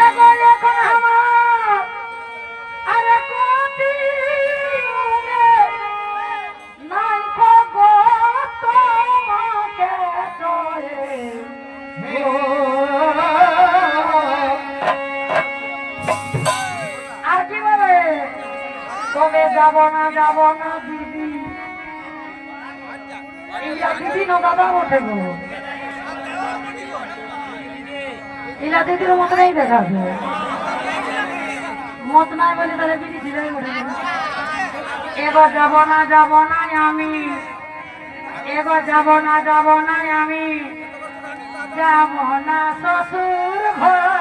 এখন এখন আমার আরে কোটি উড়ে নাই গো তোমাকে চয়ে আর কি বলে তবে যাব না যাব না, দিদি? ইয়া দিদি ওঠে গো। ইলা দিদির মতো দেখাবে মত বলে তাহলে বিধি ছিলাই ওঠে এবার যাব না যাব না আমি। এবার যাব না যাব না আমি। যাব না শ্বশুর ঘর।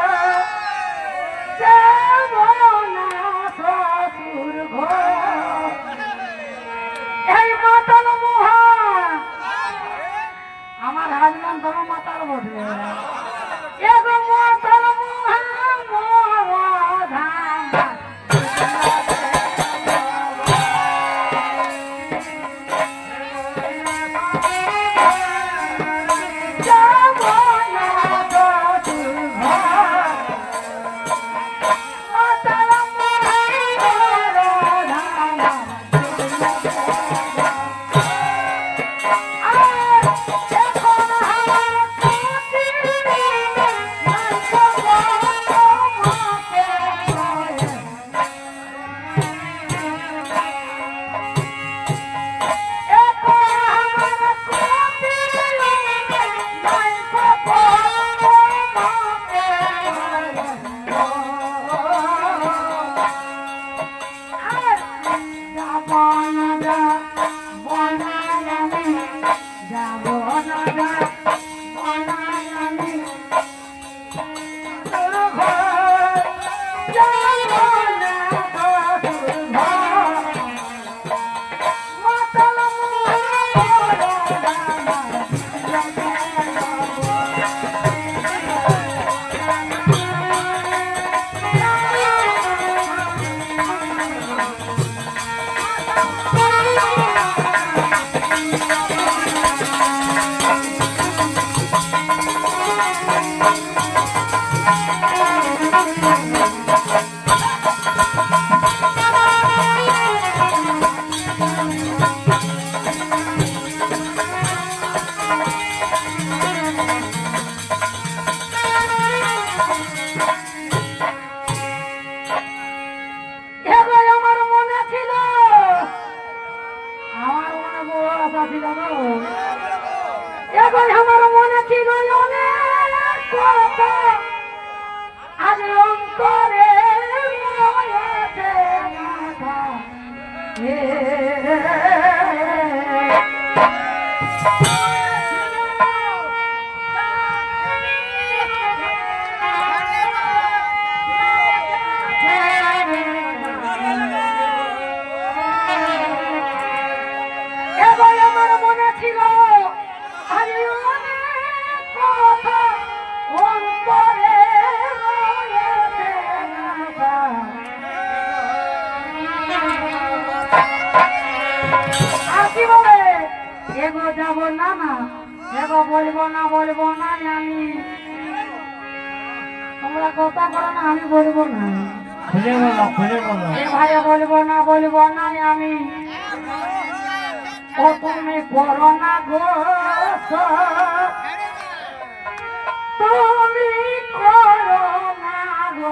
আমার মনে ছিল অনেক কথা অন্তরে বলে? এগো যাব না না এগো বলব না বলব না আমি। তোমরা কথা করো না আমি বলব না। খুলে বলো খুলে বলো। এ ভাই বলব না বলব না আমি। ও তুমি করো না গো তুমি করো না গো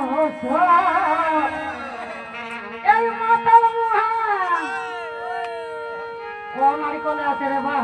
এই মাতাল মুহা কোন নারিকলে আছে রে বা